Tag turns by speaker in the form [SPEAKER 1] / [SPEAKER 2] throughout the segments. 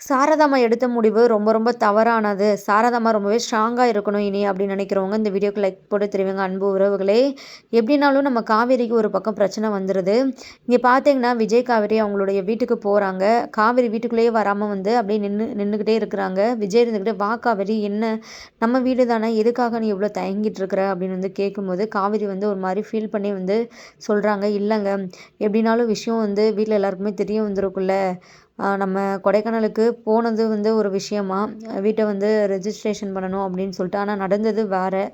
[SPEAKER 1] சாரதாம்மா எடுத்த முடிவு ரொம்ப ரொம்ப தவறானது. சாரதாம்மா ரொம்பவே ஸ்ட்ராங்காக இருக்கணும் இனி அப்படின்னு நினைக்கிறவங்க இந்த வீடியோக்கு லைக் போட்டு தெரிவிங்க. அன்பு உறவுகளே எப்படினாலும் நம்ம காவேரிக்கு ஒரு பக்கம் பிரச்சனை வந்துடுது இங்கே பார்த்தீங்கன்னா விஜய் காவேரி அவங்களுடைய வீட்டுக்கு போகிறாங்க காவேரி வீட்டுக்குள்ளேயே வராமல் வந்து அப்படியே நின்று நின்றுக்கிட்டே இருக்கிறாங்க. விஜய் இருந்துக்கிட்டே வா காவேரி என்ன? நம்ம வீடு தானே எதுக்காக நீ இவ்வளோ தயங்கிட்டு இருக்கிற? அப்படின்னு வந்து கேட்கும்போது காவேரி வந்து ஒரு மாதிரி ஃபீல் பண்ணி வந்து சொல்கிறாங்க இல்லைங்க எப்படினாலும் விஷயம் வந்து வீட்டில் எல்லாருக்குமே தெரிய வந்துருக்குள்ள நம்ம கொடைக்கானலுக்கு போனது வந்து ஒரு விஷயமா? வீட்டை வந்து ரெஜிஸ்ட்ரேஷன் பண்ணணும் அப்படின்னு சொல்லிட்டு. ஆனால் நடந்தது வேறு.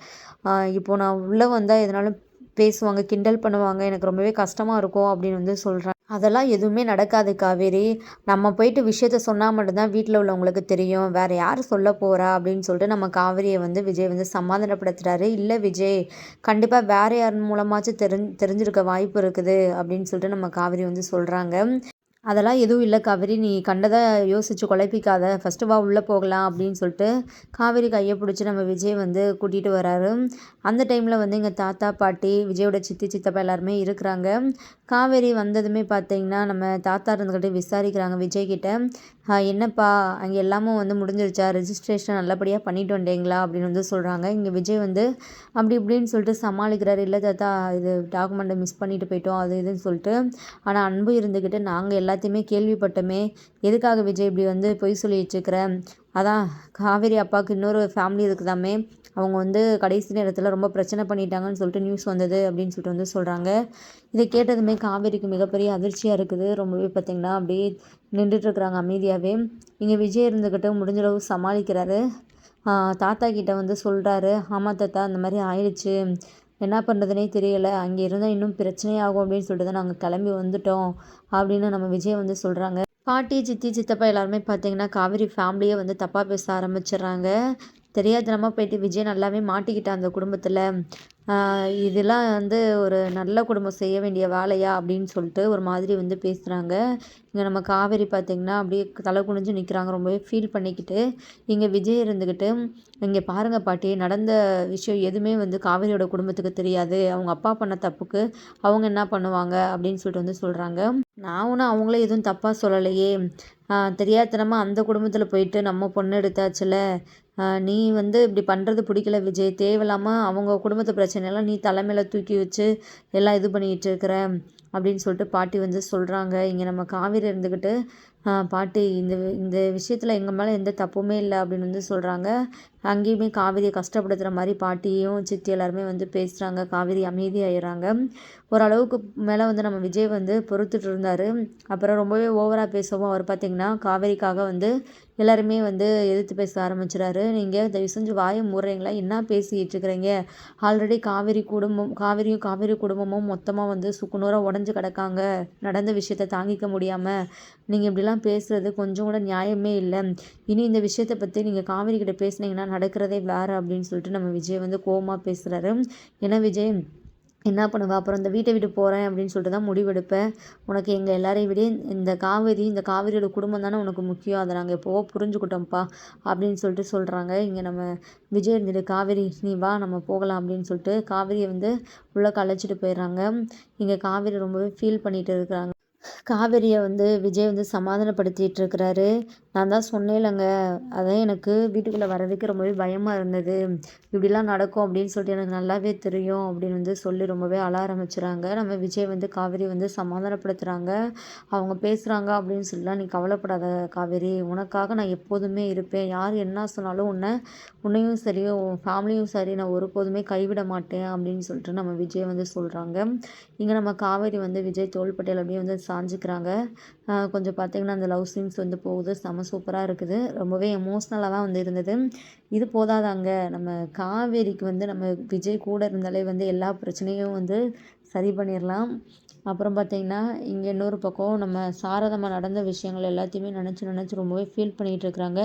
[SPEAKER 1] இப்போது நான் உள்ளே வந்தால் எதனாலும் பேசுவாங்க கிண்டல் பண்ணுவாங்க. எனக்கு ரொம்பவே கஷ்டமாக இருக்கும் அப்படின்னு வந்து சொல்கிறேன் அதெல்லாம் எதுவுமே நடக்காது காவேரி. நம்ம போயிட்டு விஷயத்த சொன்னால் மட்டும்தான் வீட்டில் உள்ளவங்களுக்கு தெரியும். வேறு யார் சொல்ல போகிறா அப்படின்னு சொல்லிட்டு நம்ம காவேரியை வந்து விஜய் வந்து சமாதானப்படுத்துகிறாரு இல்லை விஜய் கண்டிப்பாக வேறு யார் மூலமாச்சும் தெரிஞ்சு தெரிஞ்சிருக்க வாய்ப்பு இருக்குது அப்படின்னு சொல்லிட்டு நம்ம காவேரி வந்து சொல்கிறாங்க அதெல்லாம் எதுவும் இல்லை காவேரி நீ கண்டதை யோசித்து குழப்பிக்காத. ஃபஸ்ட்டு வா உள்ளே போகலாம் அப்படின்னு சொல்லிட்டு காவேரி கையை பிடிச்சி நம்ம விஜய் வந்து கூட்டிகிட்டு வராரு. அந்த டைமில் வந்து எங்கள் தாத்தா பாட்டி விஜயோட சித்தி சித்தப்பா எல்லாருமே இருக்கிறாங்க. காவேரி வந்ததுமே பார்த்தீங்கன்னா நம்ம தாத்தா இருந்துக்கிட்டே விசாரிக்கிறாங்க விஜய்கிட்ட என்னப்பா அங்கே எல்லாமும் வந்து முடிஞ்சிருச்சா? ரெஜிஸ்ட்ரேஷன் நல்லபடியாக பண்ணிட்டு வந்தீங்களா? அப்படின்னு வந்து சொல்கிறாங்க இங்கே விஜய் வந்து அப்படி இப்படின்னு சொல்லிட்டு சமாளிக்கிறார். இல்லை தாத்தா இது டாக்குமெண்ட்டை மிஸ் பண்ணிட்டு போயிட்டோம் அது இதுன்னு சொல்லிட்டு. ஆனால் அன்பு இருந்துக்கிட்டு நாங்கள் எல்லாத்தையுமே கேள்விப்பட்டோமே. எதுக்காக விஜய் இப்படி வந்து பொய் சொல்லி வச்சுக்கிறேன் அதான் காவேரி அப்பாவுக்கு இன்னொரு ஃபேமிலி இருக்குதாமே. அவங்க வந்து கடைசி நேரத்தில் ரொம்ப பிரச்சனை பண்ணிட்டாங்கன்னு சொல்லிட்டு நியூஸ் வந்தது அப்படின்னு சொல்லிட்டு வந்து சொல்கிறாங்க இதை கேட்டதுமே காவேரிக்கு மிகப்பெரிய அதிர்ச்சியாக இருக்குது. ரொம்பவே பார்த்திங்கன்னா அப்படியே நின்றுட்டுருக்குறாங்க அமைதியாகவே இங்கே விஜய் இருந்துக்கிட்டு முடிஞ்சளவு சமாளிக்கிறாரு. தாத்தா கிட்ட வந்து சொல்கிறாரு ஆமாம் தாத்தா அந்த மாதிரி ஆயிடுச்சு. என்ன பண்ணுறதுனே தெரியலை. அங்கே இருந்தால் இன்னும் பிரச்சனையாகும் அப்படின்னு சொல்லிட்டு தான் நாங்கள் கிளம்பி வந்துட்டோம் அப்படின்னு நம்ம விஜய் வந்து சொல்கிறாங்க பாட்டி சித்தி சித்தப்பா எல்லாருமே பார்த்தீங்கன்னா காவேரி ஃபேமிலியே வந்து தப்பாக பேச ஆரம்பிச்சிடுறாங்க. தெரியாதனமாக போயிட்டு விஜய் நல்லாவே மாட்டிக்கிட்டான் அந்த குடும்பத்தில். இதெல்லாம் வந்து ஒரு நல்ல குடும்பம் செய்ய வேண்டிய வேலையா அப்படின்னு சொல்லிட்டு ஒரு மாதிரி வந்து பேசுகிறாங்க இங்கே நம்ம காவேரி பார்த்திங்கன்னா அப்படியே தலை குனிஞ்சு நிற்கிறாங்க ரொம்பவே ஃபீல் பண்ணிக்கிட்டு. இங்கே விஜய் இருந்துக்கிட்டு இங்கே பாருங்கள் பாட்டி நடந்த விஷயம் எதுவுமே வந்து காவேரியோட குடும்பத்துக்கு தெரியாது. அவங்க அப்பா பண்ண தப்புக்கு அவங்க என்ன பண்ணுவாங்க அப்படின்னு சொல்லிட்டு வந்து சொல்கிறாங்க நான் ஒன்றும் அவங்களே எதுவும் தப்பாக சொல்லலையே. தெரியாதனமாக அந்த குடும்பத்தில் போயிட்டு நம்ம பொண்ணு எடுத்தாச்சுல. நீ வந்து இப்படி பண்ணுறது பிடிக்கல விஜய். தேவையில்லாமல் அவங்க குடும்பத்து பிரச்சனையெல்லாம் நீ தலைமையில் தூக்கி வச்சு எல்லாம் இது பண்ணிகிட்டு இருக்கிற அப்படின்னு சொல்லிட்டு பாட்டி வந்து சொல்கிறாங்க இங்கே நம்ம காவேரி இருந்துக்கிட்டு பாட்டி இந்த இந்த விஷயத்தில் எங்கள் மேலே எந்த தப்புமே இல்லை அப்படின்னு வந்து சொல்கிறாங்க அங்கேயுமே காவிரியை கஷ்டப்படுத்துகிற மாதிரி பாட்டியும் சித்தி எல்லாருமே வந்து பேசுகிறாங்க காவேரி அமைதியாயிடுறாங்க ஓரளவுக்கு மேலே வந்து நம்ம விஜய் வந்து பொறுத்துட்டு இருந்தார். அப்புறம் ரொம்பவே ஓவராக பேசவும் அவர் பார்த்திங்கன்னா காவேரிக்காக வந்து எல்லாருமே வந்து எதிர்த்து பேச ஆரம்பிச்சிடாரு நீங்கள் தயவு செஞ்சு வாயை மூடுறீங்களா? என்ன பேசிக்கிட்டு இருக்கிறீங்க? ஆல்ரெடி காவேரி குடும்பம் காவிரியும் காவேரி குடும்பமும் மொத்தமாக வந்து சுக்குநூறாக உடஞ்சி கிடக்காங்க. நடந்த விஷயத்த தாங்கிக்க முடியாமல் நீங்கள் இப்படிலாம் பேசுகிறது கொஞ்சம் கூட நியாயமே இல்லை. இனி இந்த விஷயத்தை பற்றி நீங்கள் காவேரி கிட்ட பேசுனீங்கன்னா நடக்கிறதே வேறு அப்படின்னு சொல்லிட்டு நம்ம விஜய் வந்து கோவமாக பேசுகிறாரு ஏன்னா விஜய் என்ன பண்ணுவேன் அப்புறம் இந்த வீட்டை விட்டு போகிறேன் அப்படின்னு சொல்லிட்டு தான் முடிவெடுப்பேன் உனக்கு எங்கள் எல்லாரையும் விட இந்த காவேரி இந்த காவேரியோட குடும்பம் தானே உனக்கு முக்கியம். அதை நாங்கள் எப்போவோ புரிஞ்சுக்கிட்டோம்ப்பா அப்படின்னு சொல்லிட்டு சொல்கிறாங்க இங்கே நம்ம விஜய் இருந்துட்டு காவேரி நீ வா நம்ம போகலாம் அப்படின்னு சொல்லிட்டு காவேரியை வந்து உள்ளே கலைச்சிட்டு போயிடுறாங்க. இங்கே காவேரி ரொம்பவே ஃபீல் பண்ணிகிட்டு இருக்கிறாங்க. காவேரியை வந்து விஜய் வந்து சமாதானப்படுத்திட்டு இருக்கிறாரு. நான் தான் சொன்னேன் இல்லைங்க அதான் எனக்கு வீட்டுக்குள்ளே வரதுக்கு ரொம்பவே பயமாக இருந்தது. இப்படிலாம் நடக்கும் அப்படின்னு சொல்லிட்டு எனக்கு நல்லாவே தெரியும் அப்படின்னு வந்து சொல்லி ரொம்பவே அழ ஆரம்பிச்சுறாங்க. நம்ம விஜய் வந்து காவேரி வந்து சமாதானப்படுத்துகிறாங்க அவங்க பேசுகிறாங்க அப்படின்னு சொல்லலாம் நீ கவலைப்படாத காவேரி. உனக்காக நான் எப்போதுமே இருப்பேன். யார் என்ன சொன்னாலும் உன்னை உன்னையும் சரி உன் ஃபேமிலியும் சரி நான் ஒருபோதுமே கைவிட மாட்டேன் அப்படின்னு சொல்லிட்டு நம்ம விஜய் வந்து சொல்கிறாங்க இங்கே நம்ம காவேரி வந்து விஜய் தோள்பட்டையில் அப்படியே வந்து சாஞ்சிக்கிறாங்க. கொஞ்சம் பார்த்திங்கன்னா அந்த லவ் சீன்ஸ் வந்து போகுது. செம சூப்பராக இருக்குது. ரொம்பவே எமோஷ்னலாக தான் வந்து இருந்தது. இது போதாதாங்க. நம்ம காவேரிக்கு வந்து நம்ம விஜய் கூட இருந்தாலே வந்து எல்லா பிரச்சனையும் வந்து சரி பண்ணிடலாம் அப்புறம் பார்த்திங்கன்னா இங்கே இன்னொரு பக்கம் நம்ம சாரதமாக நடந்த விஷயங்கள் எல்லாத்தையுமே நினச்சி நினச்சி ரொம்பவே ஃபீல் பண்ணிகிட்டு இருக்கிறாங்க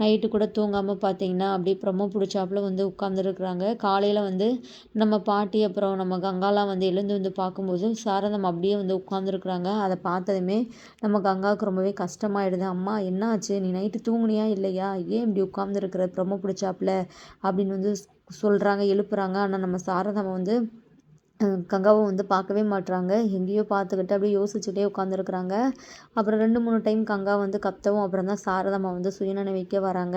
[SPEAKER 1] நைட்டு கூட தூங்காமல் பார்த்திங்கன்னா அப்படியே ப்ரொமோ பிடிச்சாப்புல வந்து உட்காந்துருக்குறாங்க காலையில் வந்து நம்ம பாட்டி அப்புறம் நம்ம கங்காலாம் வந்து எழுந்து வந்து பார்க்கும்போது சாரதம் அப்படியே வந்து உட்காந்துருக்குறாங்க அதை பார்த்ததுமே நம்ம கங்காவுக்கு ரொம்பவே கஷ்டமாயிடுது. அம்மா என்ன ஆச்சு நீ நைட்டு தூங்குனியா இல்லையா? ஏன் இப்படி உட்காந்துருக்குற ப்ரொமோ பிடிச்சாப்புல? அப்படின்னு வந்து சொல்கிறாங்க எழுப்புறாங்க. ஆனால் நம்ம சாரதம் வந்து கங்காவை வந்து பார்க்கவே மாட்டுறாங்க எங்கேயோ பார்த்துக்கிட்டு அப்படியே யோசிச்சுட்டே உட்காந்துருக்குறாங்க அப்புறம் ரெண்டு மூணு டைம் கங்கா வந்து கத்தவும் அப்புறம் தான் சாரதாம்மா வந்து சுயநினைவுக்கே வராங்க.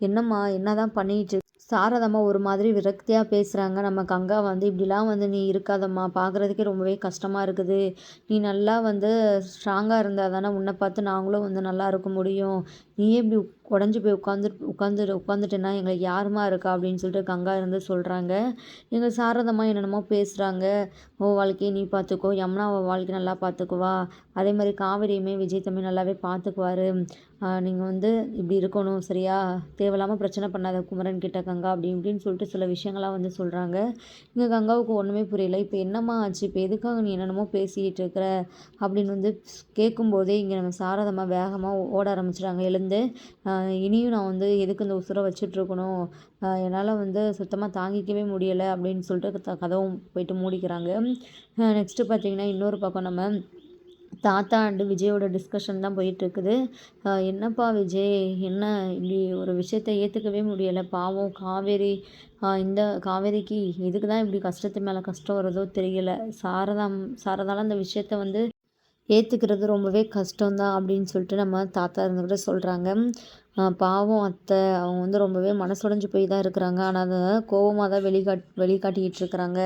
[SPEAKER 1] என்னம்மா என்ன தான் பண்ணிட்டு சாரதம்மா ஒரு மாதிரி விரக்தியாக பேசுகிறாங்க நம்ம கங்கா வந்து இப்படிலாம் வந்து நீ இருக்காதம்மா. பார்க்குறதுக்கே ரொம்பவே கஷ்டமாக இருக்குது. நீ நல்லா வந்து ஸ்ட்ராங்காக இருந்தால் தானே உன்னை பார்த்து நாங்களும் வந்து நல்லா இருக்க முடியும். நீயே இப்படி உடஞ்சி போய் உட்காந்து உட்காந்து உட்காந்துட்டேன்னா எங்களுக்கு யாருமா இருக்கா? அப்படின்னு சொல்லிட்டு கங்கா இருந்து சொல்கிறாங்க எங்கள் சாரதம்மா என்னென்னமோ பேசுகிறாங்க ஓ வாழ்க்கையை நீ பார்த்துக்கோ. யமுனா வாழ்க்கை நல்லா பார்த்துக்குவா அதே மாதிரி காவேரியுமே விஜய் தம்பி நல்லாவே பார்த்துக்குவாரு. நீங்கள் வந்து இப்படி இருக்கணும் சரியா? தேவையில்லாமல் பிரச்சனை பண்ணாத குமரன் கிட்ட கங்கா. கங்கா அப்படி இப்படின்னு சொல்லிட்டு சில விஷயங்கள்லாம் வந்து சொல்கிறாங்க இங்கே கங்காவுக்கு ஒன்றுமே புரியல. இப்போ என்னம்மா ஆச்சு? இப்போ எதுக்காக நீ என்னென்னமோ பேசிக்கிட்டு இருக்கிற? அப்படின்னு வந்து கேட்கும்போதே இங்கே நம்ம சாரதமாக வேகமாக ஓட ஆரம்பிச்சிட்டாங்க. எழுந்து இனியும் நான் வந்து எதுக்கு இந்த உசுரை வச்சுட்ருக்கணும் என்னால் வந்து சுத்தமாக தாங்கிக்கவே முடியலை. அப்படின்னு சொல்லிட்டு கதவும் போயிட்டு மூடிக்கிறாங்க. நெக்ஸ்ட்டு பார்த்திங்கன்னா இன்னொரு பக்கம் நம்ம தாத்தா அண்டு விஜயோட டிஸ்கஷன் தான் போயிட்டுருக்குது. என்னப்பா விஜய் என்ன இப்படி ஒரு விஷயத்த ஏற்றுக்கவே முடியலை. பாவம் காவேரி இந்த காவேரிக்கு எதுக்கு தான் இப்படி கஷ்டத்து மேலே கஷ்டம் வருதோ தெரியல. சாரதாம் சாரதால அந்த விஷயத்த வந்து ஏற்றுக்கிறது ரொம்பவே கஷ்டம்தான் அப்படின்னு சொல்லிட்டு நம்ம தாத்தா இருந்துக்கிட்ட சொல்கிறாங்க பாவம் அத்தை அவங்க வந்து ரொம்பவே மனசுடைஞ்சு போய் தான் இருக்கிறாங்க. ஆனால் அதை கோவமாக தான் வெளிக்காட் வெளிக்காட்டிக்கிட்டு இருக்கிறாங்க.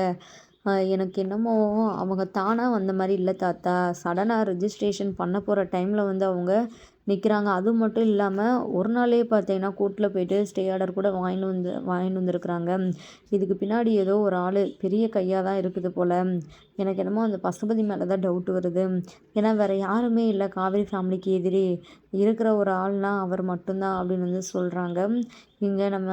[SPEAKER 1] எனக்கு என்னமோ அவங்க தானாக வந்த மாதிரி இல்லை தாத்தா. சடனாக ரிஜிஸ்ட்ரேஷன் பண்ண போகிற டைமில் வந்து அவங்க நிற்கிறாங்க அது மட்டும் இல்லாமல் ஒரு நாளே பார்த்தீங்கன்னா கூட்டில் போயிட்டு ஸ்டே ஆர்டர் கூட வாங்கின்னு வந்து வாங்கிட்டு வந்திருக்கிறாங்க. இதுக்கு பின்னாடி ஏதோ ஒரு ஆள் பெரிய கையாக தான் இருக்குது போல். எனக்கு என்னமோ அந்த பசுபதி மேலே தான் டவுட் வருது. ஏன்னா வேறு யாருமே இல்லை. காவேரி ஃபேமிலிக்கு எதிரி இருக்கிற ஒரு ஆள்னால் அவர் மட்டும்தான் அப்படின்னு வந்து சொல்கிறாங்க இங்கே நம்ம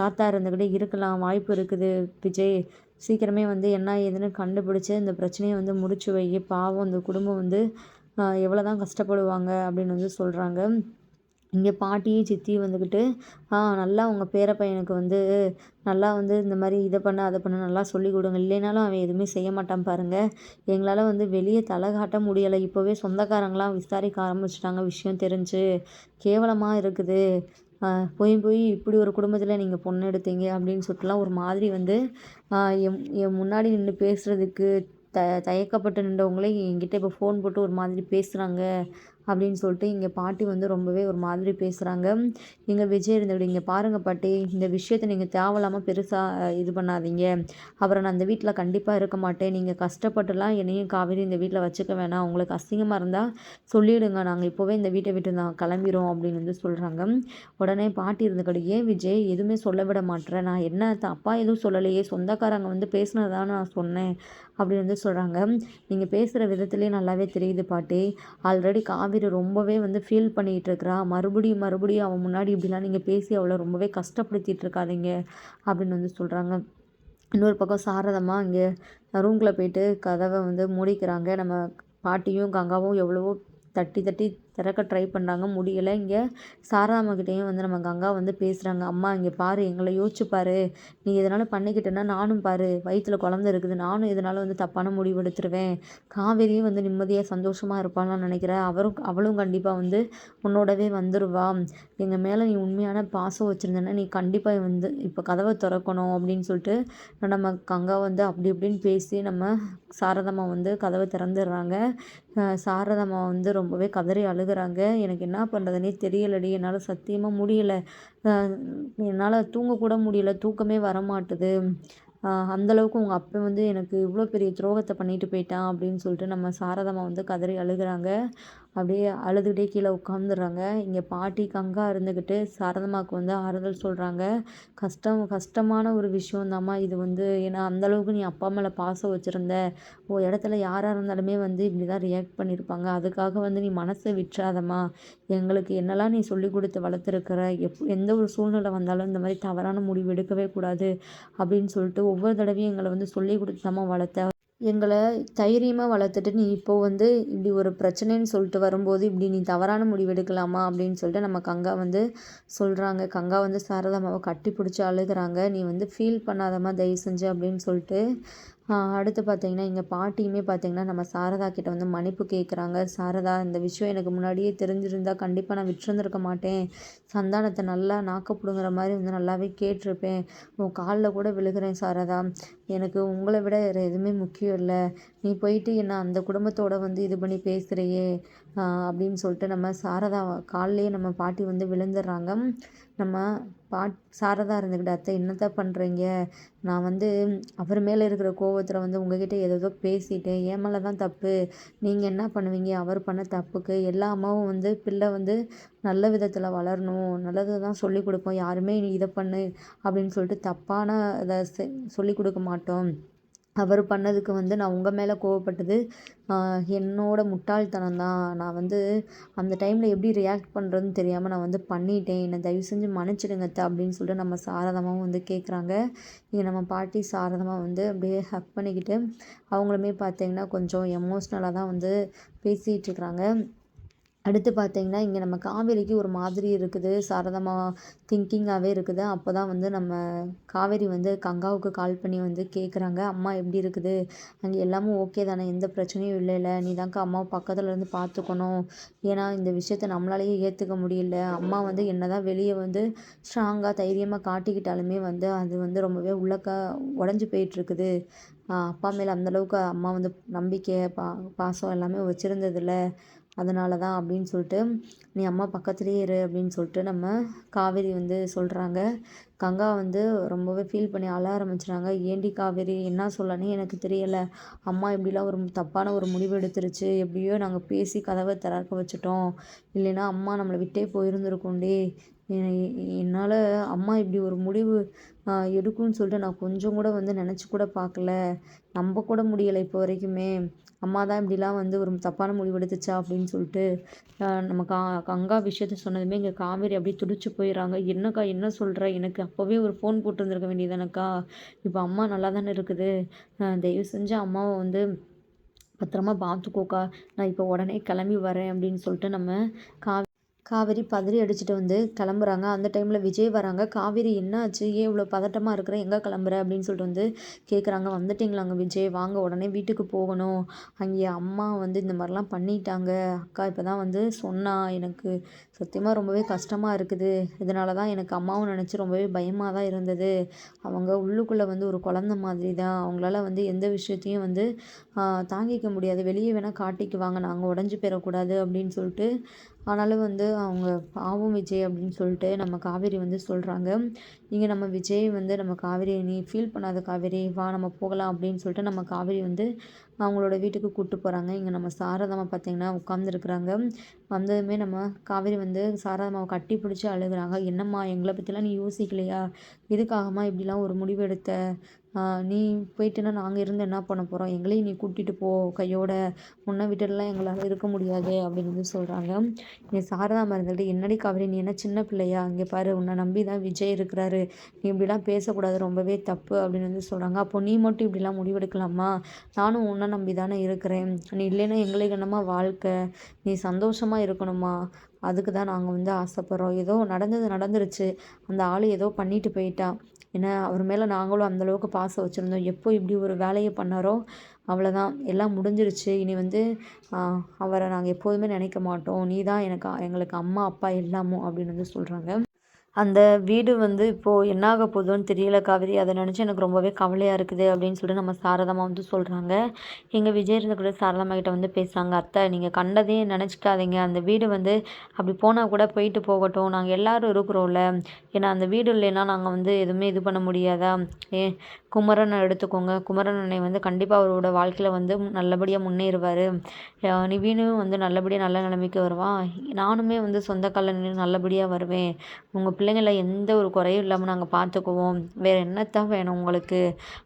[SPEAKER 1] தாத்தா இருந்துக்கிட்டே இருக்கலாம். வாய்ப்பு இருக்குது விஜய். சீக்கிரமே வந்து என்ன ஏதுன்னு கண்டுபிடிச்சி இந்த பிரச்சனையை வந்து முடிச்சு வை. பாவம் அந்த குடும்பம் வந்து எவ்வளோ தான் கஷ்டப்படுவாங்க அப்படின்னு வந்து சொல்கிறாங்க இங்கே பாட்டியும் சித்தியும் வந்துக்கிட்டு நல்லா உங்கள் பேர பையனுக்கு வந்து நல்லா வந்து இந்த மாதிரி இதை பண்ண அதை பண்ண நல்லா சொல்லி கொடுங்க. இல்லைனாலும் அவன் எதுவுமே செய்ய மாட்டான் பாருங்கள் எங்களால் வந்து வெளியே தலை காட்ட முடியலை. இப்போவே சொந்தக்காரங்களாம் விசாரிக்க ஆரம்பிச்சிட்டாங்க. விஷயம் தெரிஞ்சு. கேவலமாக இருக்குது. போய் போய் இப்படி ஒரு குடும்பத்தில் நீங்கள் பொண்ணு எடுத்தீங்க அப்படின்னு சொல்லிட்டுலாம் ஒரு மாதிரி வந்து என் என் முன்னாடி நின்று பேசுகிறதுக்கு த தயக்கப்பட்டு நின்றவங்களே என்கிட்ட இப்போ ஃபோன் போட்டு ஒரு மாதிரி பேசுகிறாங்க அப்படின்னு சொல்லிட்டு இங்கே பாட்டி வந்து ரொம்பவே ஒரு மாதிரி பேசுகிறாங்க எங்கள் விஜய் இருந்தபடி இங்கே பாருங்கள் பாட்டி இந்த விஷயத்தை நீங்கள் தேவையில்லாமல் பெருசாக இது பண்ணாதீங்க. அப்புறம் நான் அந்த வீட்டில் கண்டிப்பாக இருக்க மாட்டேன். நீங்கள் கஷ்டப்பட்டுலாம் என்னையும் காவேரி இந்த வீட்டில் வச்சுக்க வேணாம். உங்களுக்கு அசிங்கமாக இருந்தால் சொல்லிவிடுங்க நாங்கள் இப்போவே இந்த வீட்டை விட்டு நான் கிளம்பிடும் அப்படின்னு வந்து சொல்கிறாங்க உடனே பாட்டி இருந்தபடியே ஏன் விஜய் எதுவுமே சொல்ல விட மாட்டேறேன் நான் என்ன அப்பா எதுவும் சொல்லலையே. சொந்தக்காரங்க வந்து பேசினதான நான் சொன்னேன். அப்படின்னு வந்து சொல்கிறாங்க நீங்கள் பேசுகிற விதத்துலேயே நல்லாவே தெரியுது பாட்டி. ஆல்ரெடி காவிரி ரொம்பவே வந்து ஃபீல் பண்ணிகிட்டு இருக்கிறா. மறுபடியும் மறுபடியும் அவன் முன்னாடி இப்படிலாம் நீங்கள் பேசி அவளை ரொம்பவே கஷ்டப்படுத்திட்டு இருக்காதீங்க அப்படின்னு வந்து சொல்கிறாங்க இன்னொரு பக்கம் சாரதம்மா இங்கே ரூம்குள்ளே போயிட்டு கதவை வந்து மூடிக்கிறாங்க. நம்ம பாட்டியும் கங்காவும் எவ்வளவோ தட்டி தட்டி திறக்க ட்ரை பண்ணுறாங்க முடியலை. இங்கே சாரதாம்மாக்கிட்டேயும் வந்து நம்ம கங்கா வந்து பேசுகிறாங்க அம்மா இங்கே பாரு எங்களை யோசிச்சு பாரு. நீ எதனால் பண்ணிக்கிட்டேன்னா நானும் பாரு. வயிற்றில் குழந்த இருக்குது. நானும் இதனால் வந்து தப்பான முடிவு எடுத்துருவேன். காவேரியும் வந்து நிம்மதியாக சந்தோஷமாக இருப்பான்னு நினைக்கிறேன் அவரும் அவளும் கண்டிப்பாக வந்து உன்னோடவே வந்துடுவா எங்கள் மேலே நீ உண்மையான பாசம் வச்சுருந்தேன்னா நீ கண்டிப்பாக வந்து இப்போ கதவை திறக்கணும் அப்படின்னு சொல்லிட்டு நம்ம கங்கா வந்து அப்படி இப்படின்னு பேசி நம்ம சாரதம்மா வந்து கதவை திறந்துடுறாங்க. சாரதம்மா வந்து ரொம்பவே கதறி அழு அழுகிறாங்க. எனக்கு என்ன பண்ணுறதுனே தெரியலடி. என்னால் சத்தியமாக முடியலை. என்னால் தூங்கக்கூட முடியல. தூக்கமே வரமாட்டுது. அந்தளவுக்கு உங்கள் அப்பா வந்து எனக்கு இவ்வளோ பெரிய துரோகத்தை பண்ணிட்டு போயிட்டான் அப்படின்னு சொல்லிட்டு நம்ம சாரதம்மா வந்து கதறி அழுகுறாங்க. அப்படியே அழுதுகிட்டே கீழே உட்காந்துடுறாங்க. இங்கே பாட்டி கங்கா இருந்துக்கிட்டு சாரதம்மாவுக்கு வந்து ஆறுதல் சொல்கிறாங்க கஷ்டம் கஷ்டமான ஒரு விஷயந்தாம்மா இது வந்து. ஏன்னா அந்தளவுக்கு நீ அப்பா மேலே பாசம் வச்சுருந்த. ஓ இடத்துல யாராக இருந்தாலுமே வந்து இப்படி தான் ரியாக்ட் பண்ணியிருப்பாங்க அதுக்காக வந்து நீ மனசை விட்டுறாதம்மா. எங்களுக்கு என்னெல்லாம் நீ சொல்லி கொடுத்து வளர்த்துருக்குற? எப் எந்த ஒரு சூழ்நிலை வந்தாலும் இந்த மாதிரி தவறான முடிவு எடுக்கவே கூடாது அப்படின்னு சொல்லிட்டு ஒவ்வொரு தடவையும் எங்களை வந்து சொல்லி கொடுத்தாம்மா வளர்த்த. எங்களை தைரியமாக வளர்த்துட்டு நீ இப்போது வந்து இப்படி ஒரு பிரச்சனைன்னு சொல்லிட்டு வரும்போது இப்படி நீ தவறான முடிவு எடுக்கலாமா? அப்படின்னு சொல்லிட்டு நம்ம கங்கா வந்து சொல்கிறாங்க கங்கா வந்து சாரதாமாவை கட்டி பிடிச்சி அழுகிறாங்க. நீ வந்து ஃபீல் பண்ணாதம்மா தயவு செஞ்சு அப்படின்னு சொல்லிட்டு அடுத்து பார்த்தீங்கன்னா எங்கள் பாட்டியுமே பார்த்தீங்கன்னா நம்ம சாரதா கிட்ட வந்து மன்னிப்பு கேட்குறாங்க சாரதா இந்த விஷயம் எனக்கு முன்னாடியே தெரிஞ்சிருந்தா கண்டிப்பாக நான் விட்டுருந்துருக்க மாட்டேன். சந்தானத்தை நல்லா நாக்க மாதிரி வந்து நல்லாவே கேட்டிருப்பேன். உன் காலில் கூட விழுகிறேன் சாரதா. எனக்கு உங்களை விட வேறு எதுவுமே முக்கியம் இல்லை. நீ போயிட்டு என்ன அந்த குடும்பத்தோடு வந்து இது பண்ணி பேசுகிறியே அப்படின்னு சொல்லிட்டு நம்ம சாரதா கால்லேயே நம்ம பாட்டி வந்து விழுந்துடுறாங்க. நம்ம பாட் சாரதா இருந்துக்கிட்ட அத்தை என்னத்த பண்ணுறீங்க நான் வந்து அவர் மேலே இருக்கிற கோவத்தில் வந்து உங்ககிட்ட ஏதோ பேசிட்டேன். என் மேலே தான் தப்பு. நீங்கள் என்ன பண்ணுவீங்க? அவர் பண்ண தப்புக்கு எல்லா அம்மாவும் வந்து பிள்ளை வந்து நல்ல விதத்தில் வளரணும் நல்லதை தான் சொல்லிக் கொடுப்போம். யாருமே நீ இதை பண்ணு அப்படின்னு சொல்லிட்டு தப்பான இதை சொல்லிக் கொடுக்க மாட்டோம். அவர் பண்ணதுக்கு வந்து நான் உங்கள் மேலே கோவப்பட்டது என்னோட முட்டாள்தனம் தான். நான் வந்து அந்த டைமில் எப்படி ரியாக்ட் பண்ணுறதுன்னு தெரியாமல் நான் வந்து பண்ணிட்டேன். என்னை தயவு செஞ்சு மன்னிச்சிடுங்க அப்படின்னு சொல்லிட்டு நம்ம சாரதமாகவும் வந்து கேட்குறாங்க இங்கே நம்ம பாட்டி சாரதமாக வந்து அப்படியே ஹக் பண்ணிக்கிட்டு அவங்களுமே பார்த்தீங்கன்னா கொஞ்சம் எமோஷ்னலாக தான் வந்து பேசிகிட்டு இருக்கிறாங்க அடுத்து பார்த்தீங்கன்னா இங்கே நம்ம காவேரிக்கு ஒரு மாதிரி இருக்குது. சாரதமா திங்கிங்காகவே இருக்குது. அப்போ தான் வந்து நம்ம காவேரி வந்து கங்காவுக்கு கால் பண்ணி வந்து கேட்குறாங்க அம்மா எப்படி இருக்குது? அங்கே எல்லாமும் ஓகே தானே? எந்த பிரச்சனையும் இல்லைல்ல. நீ தான்க்கா அம்மாவை பக்கத்தில் இருந்து பார்த்துக்கணும் ஏன்னா இந்த விஷயத்த நம்மளாலேயே ஏற்றுக்க முடியல. அம்மா வந்து என்ன தான் வெளியே வந்து ஸ்ட்ராங்காக தைரியமாக காட்டிக்கிட்டாலுமே வந்து அது வந்து ரொம்பவே உள்ளக்க உடஞ்சி போயிட்டுருக்குது. அப்பா மேலே அந்தளவுக்கு அம்மா வந்து நம்பிக்கை பா பாசம் எல்லாமே வச்சுருந்ததில்ல. அதனால தான் அப்படின்னு சொல்லிட்டு நீ அம்மா பக்கத்துலேயே இரு அப்படின்னு சொல்லிட்டு நம்ம காவேரி வந்து சொல்கிறாங்க கங்கா வந்து ரொம்பவே ஃபீல் பண்ணி அழ ஆரம்பிச்சுறாங்க. ஏண்டி காவேரி என்ன சொல்லனே எனக்கு தெரியலை. அம்மா இப்படிலாம் ஒரு தப்பான ஒரு முடிவு எடுத்துருச்சு. எப்படியோ நாங்கள் பேசி கதவை திறக்க வச்சுட்டோம். இல்லைன்னா அம்மா நம்மளை விட்டே போயிருந்துருக்கோண்டி என்னால் அம்மா இப்படி ஒரு முடிவு எடுக்கும்னு சொல்லிட்டு நான் கொஞ்சம் கூட வந்து நினச்சி கூட பார்க்கல. நம்ப கூட முடியலை இப்போ வரைக்குமே. அம்மா தான் இப்படிலாம் வந்து ஒரு தப்பான முடிவு எடுத்துச்சா அப்படின்னு சொல்லிட்டு நம்ம கா கங்கா விஷயத்த சொன்னதுமே இங்கே காவேரி அப்படியே துடிச்சு போயிடறாங்க என்னக்கா என்ன சொல்கிற எனக்கு அப்போவே ஒரு ஃபோன் போட்டுருந்துருக்க வேண்டியதானக்கா இப்போ அம்மா நல்லா தானே இருக்குது தயவு செஞ்சு அம்மாவை வந்து பத்திரமா பார்த்துக்கோக்கா. நான் இப்போ உடனே கிளம்பி வரேன் அப்படின்னு சொல்லிட்டு நம்ம கா காவேரி பதறி அடிச்சுட்டு வந்து கிளம்புறாங்க. அந்த டைமில் விஜய் வராங்க. காவேரி என்னாச்சு? ஏன் இவ்வளோ பதட்டமாக இருக்கிற? எங்கே கிளம்புற? அப்படின்னு சொல்லிட்டு வந்து கேட்குறாங்க வந்துட்டிங்களாங்க விஜய். வாங்க உடனே வீட்டுக்கு போகணும். அங்கே அம்மா வந்து இந்த மாதிரிலாம் பண்ணிட்டாங்க. அக்கா இப்போ தான் வந்து சொன்னா எனக்கு சத்தியமாக ரொம்பவே கஷ்டமாக இருக்குது. இதனால தான் எனக்கு அம்மாவும் நினச்சி ரொம்பவே பயமாக தான் இருந்தது. அவங்க உள்ளுக்குள்ளே வந்து ஒரு குழந்த மாதிரி தான். அவங்களால வந்து எந்த விஷயத்தையும் வந்து தாங்கிக்க முடியாது. வெளியே வேணால் காட்டிக்குவாங்க. நாங்கள் உடஞ்சி போயிடக்கூடாது அப்படின்னு சொல்லிட்டு ஆனாலும் வந்து அவங்க பாவம் விஜய் அப்படின்னு சொல்லிட்டு நம்ம காவேரி வந்து சொல்கிறாங்க இங்கே நம்ம விஜய் வந்து நம்ம காவேரி நீ ஃபீல் பண்ணாத காவேரி வா நம்ம போகலாம் அப்படின்னு சொல்லிட்டு நம்ம காவேரி வந்து அவங்களோட வீட்டுக்கு கூப்பிட்டு போகிறாங்க இங்கே நம்ம சாரதாமா பார்த்திங்கன்னா உட்காந்துருக்குறாங்க வந்ததுமே நம்ம காவேரி வந்து சாரதாமாவை கட்டி பிடிச்சி அழுகுறாங்க. என்னம்மா எங்களை பற்றிலாம் நீ யோசிக்கலையா? எதுக்காகம்மா இப்படிலாம் ஒரு முடிவு எடுத்த நீ போயிட்டேன்னா நாங்கள் இருந்து என்ன பண்ண போகிறோம் எங்களையும் நீ கூட்டிகிட்டு போ. கையோட உன்னை விட்டுலாம் எங்களால் இருக்க முடியாது அப்படின்னு வந்து சொல்கிறாங்க நீ சாரதா மருந்துகிட்ட என்னடி காவேரி நீ என்ன சின்ன பிள்ளையா? அங்கே பாரு உன்னை நம்பி தான் விஜய் இருக்கிறாரு. நீ இப்படிலாம் பேசக்கூடாது ரொம்பவே தப்பு அப்படின்னு வந்து சொல்கிறாங்க அப்போ நீ மட்டும் இப்படிலாம் முடிவெடுக்கலாமா? நானும் உன்னை நம்பி தானே இருக்கிறேன். நீ இல்லைன்னா எங்களுக்கு என்னமா வாழ்க்கை. நீ சந்தோஷமாக இருக்கணுமா? அதுக்கு தான் நாங்கள் வந்து ஆசைப்பட்றோம். ஏதோ நடந்தது நடந்துருச்சு. அந்த ஆள் ஏதோ பண்ணிட்டு போயிட்டான் ஏன்னா அவர் மேலே நாங்களும் அந்தளவுக்கு பாசம் வச்சுருந்தோம். எப்போ இப்படி ஒரு வேலையை பண்ணாரோ அவ்வளோதான் எல்லாம் முடிஞ்சிருச்சு. இனி வந்து அவரை நாங்கள் எப்போதுமே நினைக்க மாட்டோம். நீ தான் எனக்கு எங்களுக்கு அம்மா அப்பா எல்லாமும் அப்படின்னு வந்து சொல்கிறாங்க அந்த வீடு வந்து இப்போது என்ன ஆக போகுதோன்னு தெரியல காவேரி. அதை நினச்சி எனக்கு ரொம்பவே கவலையாக இருக்குது அப்படின்னு சொல்லிட்டு நம்ம சாரதாமா வந்து சொல்கிறாங்க எங்கள் விஜய் இருந்த கூட சாரதாமா கிட்ட வந்து பேசுகிறாங்க அத்தை நீங்கள் கண்டதே நினச்சிக்காதீங்க. அந்த வீடு வந்து அப்படி போனால் கூட போயிட்டு போகட்டும். நாங்கள் எல்லோரும் இருக்கிறோம்ல. ஏன்னா அந்த வீடு இல்லைன்னா நாங்கள் வந்து எதுவுமே இது பண்ண முடியாதா? ஏ குமரனை எடுத்துக்கோங்க. குமரன் அண்ணனை வந்து கண்டிப்பாக அவரோட வாழ்க்கையில் வந்து நல்லபடியாக முன்னேறுவார். நிவீனும் வந்து நல்லபடியாக நல்ல நிலைமைக்கு வருவான். நானுமே வந்து சொந்த நின்று நல்லபடியாக வருவேன். உங்கள் பிள்ளைங்களை எந்த ஒரு குறையும் இல்லாமல் நாங்கள் பார்த்துக்குவோம் வேறு என்னத்தான் வேணும் உங்களுக்கு?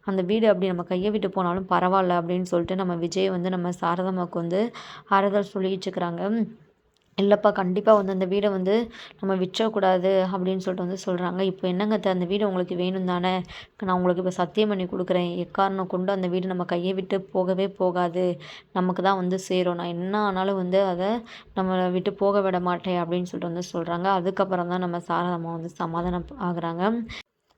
[SPEAKER 1] அந்த வீடு அப்படி நம்ம கையை விட்டு போனாலும் பரவாயில்ல அப்படின்னு சொல்லிட்டு நம்ம விஜய் வந்து நம்ம சாரதாமாவுக்கு வந்து ஆறுதல் சொல்லிட்டு இருக்கிறாங்க. இல்லைப்பா கண்டிப்பாக வந்து அந்த வீடை வந்து நம்ம விற்றக்கூடாது அப்படின்னு சொல்லிட்டு வந்து சொல்கிறாங்க இப்போ என்னங்க அந்த வீடு உங்களுக்கு வேணும் தானே? நான் உங்களுக்கு இப்போ சத்தியம் பண்ணி கொடுக்குறேன். எக்காரணம் கொண்டு அந்த வீடு நம்ம கையை விட்டு போகவே போகாது. நமக்கு தான் வந்து சேரும். நான் என்ன ஆனாலும் வந்து அதை நம்மளை விட்டு போக விட மாட்டேன் அப்படின்னு சொல்லிட்டு வந்து சொல்கிறாங்க அதுக்கப்புறம் தான் நம்ம சாரதம்மா வந்து சமாதானம் ஆகுறாங்க.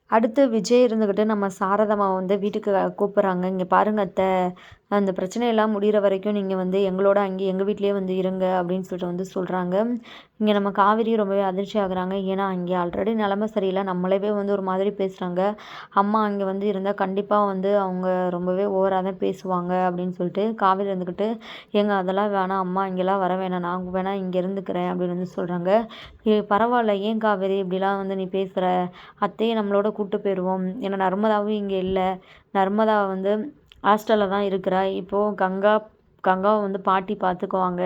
[SPEAKER 1] அடுத்து விஜய் இருந்துக்கிட்டு நம்ம சாரதம்மா வந்து வீட்டுக்கு கூப்பிட்றாங்க. இங்கே பாருங்க அத்தை. அந்த பிரச்சனையெல்லாம் முடிகிற வரைக்கும் நீங்கள் வந்து எங்களோட அங்கே எங்கள் வீட்லேயே வந்து இருங்க அப்படின்னு சொல்லிட்டு வந்து சொல்கிறாங்க இங்கே நம்ம காவேரி ரொம்பவே அதிர்ச்சி ஆகுறாங்க. ஏன்னா அங்கே ஆல்ரெடி நிலமை சரியில்லை. நம்மளவே வந்து ஒரு மாதிரி பேசுகிறாங்க அம்மா அங்கே வந்து இருந்தால் கண்டிப்பாக வந்து அவங்க ரொம்பவே ஓவராக தான் பேசுவாங்க அப்படின்னு சொல்லிட்டு காவேரி இருந்துக்கிட்டு ஏங்க அதெல்லாம் வேணாம். அம்மா இங்கெல்லாம் வர வேணாம். நான் வேணால் இங்கே இருந்துக்கிறேன் அப்படின்னு வந்து சொல்கிறாங்க பரவாயில்ல. ஏன் காவேரி இப்படிலாம் வந்து நீ பேசுகிற அத்தையை நம்மளோட கூப்பிட்டு போயிடுவோம் ஏன்னா நர்மதாவும் இங்கே இல்லை. நர்மதா வந்து ஹாஸ்டலில் தான் இருக்கிறா இப்போது கங்கா கங்காவை வந்து பாட்டி பார்த்துக்குவாங்க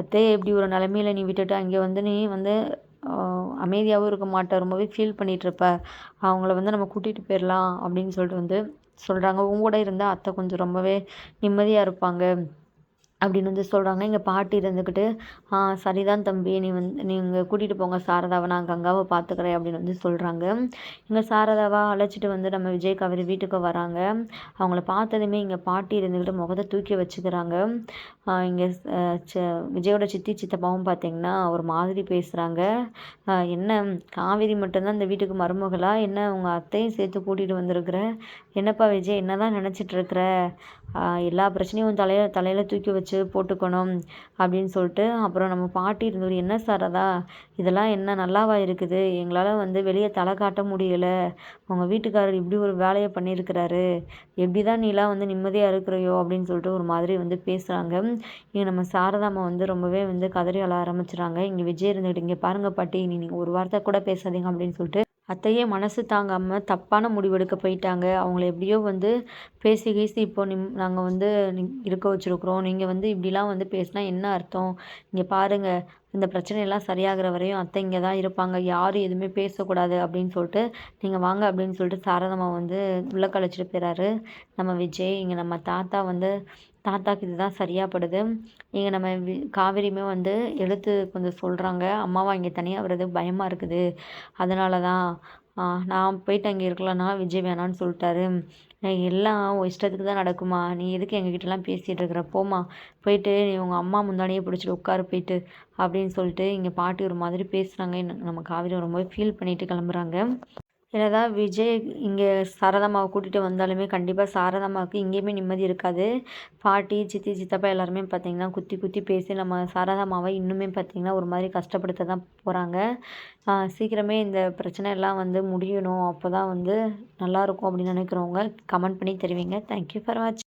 [SPEAKER 1] அத்தையை எப்படி ஒரு நிலமையில நீ விட்டுட்டு. அங்கே வந்து நீ வந்து அமைதியாகவும் இருக்க மாட்ட. ரொம்பவே ஃபீல் பண்ணிகிட்ருப்ப அவங்கள வந்து நம்ம கூட்டிகிட்டு போயிடலாம் அப்படின்னு சொல்லிட்டு வந்து சொல்கிறாங்க உங்க கூட இருந்தால் அத்தை கொஞ்சம் ரொம்பவே நிம்மதியாக இருப்பாங்க. அப்படின்னு வந்து சொல்கிறாங்க எங்கள் பாட்டி இருந்துக்கிட்டு ஆ சரிதான் தம்பி. நீ வந்து நீங்கள் கூட்டிகிட்டு போங்க சாரதாவை நான் கங்காவை பார்த்துக்கிறேன் அப்படின்னு வந்து சொல்கிறாங்க இங்கே சாரதாவை அழைச்சிட்டு வந்து நம்ம விஜய் கவிதை வீட்டுக்கு வராங்க. அவங்கள பார்த்ததுமே இங்கே பாட்டி இருந்துக்கிட்டு முகத்தை தூக்கி வச்சுக்கிறாங்க. இங்கே விஜயோட சித்தி சித்தப்பாவும் பார்த்தீங்கன்னா ஒரு மாதிரி பேசுகிறாங்க என்ன காவேரி மட்டும்தான் இந்த வீட்டுக்கு மருமகளா? என்ன உங்கள் அத்தையும் சேர்த்து கூட்டிகிட்டு வந்திருக்கிற? என்னப்பா விஜய் என்ன தான் நினச்சிட்ருக்குற எல்லா பிரச்சனையும் தலையில் தலையில் தூக்கி வச்சு போட்டுக்கணும் அப்படின்னு சொல்லிட்டு அப்புறம் நம்ம பாட்டி இருந்தவர் என்ன சாரதா இதெல்லாம் என்ன நல்லாவா இருக்குது? எங்களால் வந்து வெளியே தலை காட்ட முடியலை. உங்கள் வீட்டுக்காரர் இப்படி ஒரு வேலையை பண்ணியிருக்கிறாரு. எப்படி தான் நீலாம் வந்து நிம்மதியாக இருக்கிறையோ? அப்படின்னு சொல்லிட்டு ஒரு மாதிரி வந்து பேசுகிறாங்க இங்கே நம்ம சாரதாம்மா வந்து ரொம்பவே வந்து கதறி அழ ஆரம்பிச்சுறாங்க. இங்கே விஜய் இருந்துக்கிட்டு இங்கே பாருங்கள் பாட்டி நீங்கள் ஒரு வார்த்தை கூட பேசாதீங்க அப்படின்னு சொல்லிட்டு அத்தையே மனசு தாங்காமல் தப்பான முடிவெடுக்க போயிட்டாங்க. அவங்கள எப்படியோ வந்து பேசி கீசி இப்போ நிம் நாங்கள் வந்து இருக்க வச்சுருக்குறோம். நீங்கள் வந்து இப்படிலாம் வந்து பேசினா என்ன அர்த்தம்? இங்கே பாருங்கள் இந்த பிரச்சனையெல்லாம் சரியாகிற வரையும் அத்தை இங்கே தான் இருப்பாங்க. யாரும் எதுவுமே பேசக்கூடாது அப்படின்னு சொல்லிட்டு நீங்கள் வாங்க அப்படின்னு சொல்லிட்டு சாரதம்மா வந்து உள்ள கழிச்சிட்டு போயிறாரு. நம்ம விஜய் இங்கே நம்ம தாத்தா வந்து தாத்தாக்கு இதுதான் சரியாகப்படுது இங்கே நம்ம வி காவேரியுமே வந்து எழுத்து கொஞ்சம் சொல்கிறாங்க அம்மாவா இங்கே தனியாக வர்றது பயமாக இருக்குது. அதனால தான் நான் போயிட்டு அங்கே இருக்கலன்னா விஜய் வேணான்னு சொல்லிட்டாரு. எல்லாம் இஷ்டத்துக்கு தான் நடக்குமா? நீ எதுக்கு எங்ககிட்டலாம் பேசிகிட்டு இருக்கிற? போம்மா போயிட்டு நீ உங்கள் அம்மா முந்தானையே பிடிச்சிட்டு உட்காரு போயிட்டு அப்படின்னு சொல்லிட்டு இங்கே பாட்டி ஒரு மாதிரி பேசுகிறாங்க நம்ம காவேரி ரொம்பவே ஃபீல் பண்ணிட்டு கிளம்புறாங்க. என்னதான் விஜய் இங்கே சாரதாமாவை கூட்டிகிட்டு வந்தாலுமே கண்டிப்பாக சாரதாமாவுக்கு இங்கேயுமே நிம்மதி இருக்காது. பாட்டி சித்தி சித்தப்பா எல்லாருமே பார்த்திங்கன்னா குத்தி குத்தி பேசி நம்ம சாரதாமாவை இன்னுமே பார்த்திங்கன்னா ஒரு மாதிரி கஷ்டப்படுத்த தான் போகிறாங்க சீக்கிரமே இந்த பிரச்சனை எல்லாம் வந்து முடியணும். அப்போ தான் வந்து நல்லாயிருக்கும் அப்படின்னு நினைக்கிறவங்க கமெண்ட் பண்ணி தெரிவிங்க. தேங்க்யூ ஃபார் வாட்சிங்